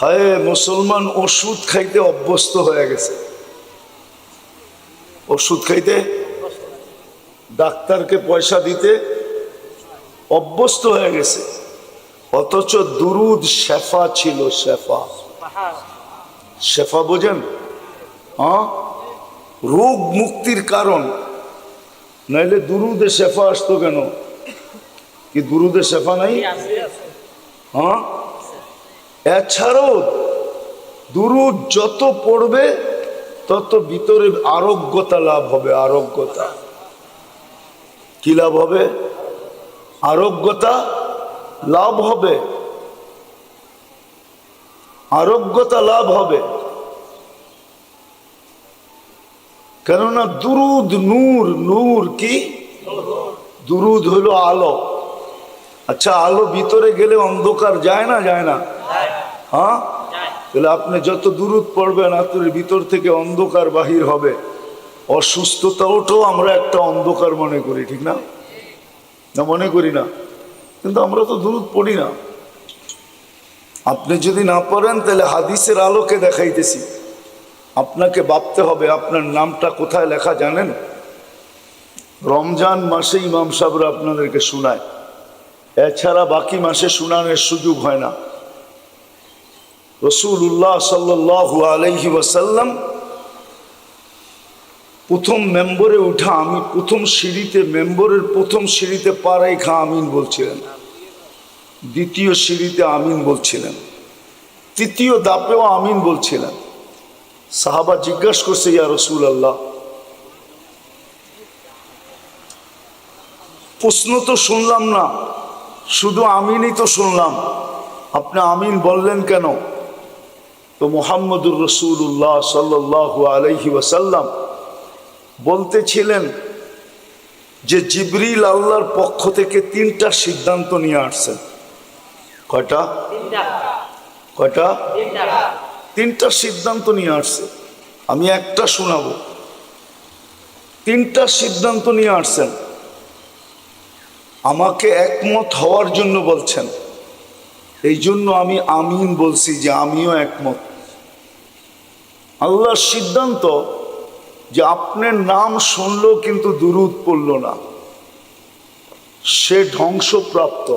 হায়, মুসলমান ওষুধ খাইতে অভ্যস্ত হয়ে গেছে। ওষুধ খাইতে ডাক্তারকে পয়সা দিতে অভ্যস্ত হয়ে গেছে। অথচ দুরুদ শেফা ছিল শেফা। শেফা বোঝেন? হ্যাঁ? রোগ মুক্তির কারণ। নাইলে দুরুদে শেফা আসতো কেন? কি দুরুদে শেফা নাই? হ্যাঁ? এছাড়াও দুরুদ যত পড়বে, তত ভিতরে আরোগ্যতা লাভ হবে, আরোগ্যতা। কি লাভ হবে? আরোগ্যতা লাভ হবে। আরোগ্যতা লাভ হবে। কেননা দুরুদ নূর নূর কি? দুরুদ হলো আলো। আচ্ছা আলো ভিতরে গেলে অন্ধকার যায় না? যায় না। হ্যাঁ? তাহলে আপনি যত দূরত পড়বেন আপনার ভিতর থেকে অন্ধকার বাহির হবে। অসুস্থতাওটাও আমরা একটা অন্ধকার মনে করি, ঠিক না? না, মনে করি না। কিন্তু আমরা তো দূরত পড়ি না। আপনি যদি না পড়েন, তাহলে হাদিসের আলোকে দেখাইতেছি। আপনাকে ভাবতে হবে, আপনার নামটা কোথায় লেখা জানেন? রমজান মাসে ইমাম সাহেবরা আপনাদেরকে শোনায়। এছাড়া বাকি মাসে শোনানোর সুযোগ হয় না। রসুল্লাহ সাল্লাহ আলহি ওয়াসাল্লাম প্রথম মেম্বরে উঠা, আমি প্রথম সিঁড়িতে, মেম্বরের প্রথম সিঁড়িতে পাড়াই খা আমিন বলছিলেন। দ্বিতীয় সিঁড়িতে আমিন বলছিলেন। তৃতীয় দাপেও আমিন বলছিলেন। সাহাবা জিজ্ঞাসা করছে, ইয়া রসুল আল্লাহ প্রশ্ন তো শুনলাম না, শুধু আমিনই তো শুনলাম। আপনি আমিন বললেন কেন? তো মোহাম্মদুর রসুল্লাহ সাল্লাহ আলহি ওয়াসাল্লাম বলতেছিলেন যে জিবরিল আল্লাহর পক্ষ থেকে তিনটা সিদ্ধান্ত নিয়ে আসছেন। কয়টা? কয়টা? তিনটা। সিদ্ধান্ত নিয়ে আসছে। আমি একটা শোনাবো। তিনটা সিদ্ধান্ত নিয়ে আসছেন। আমাকে একমত হওয়ার জন্য বলছেন। এই জন্য আমি আমিন বলছি যে আমিও একমত। আল্লাহর সিদ্ধান্ত যে আপনার নাম শুনলো কিন্তু দুরুদ পড়ল না। সে ধ্বংসপ্রাপ্ত।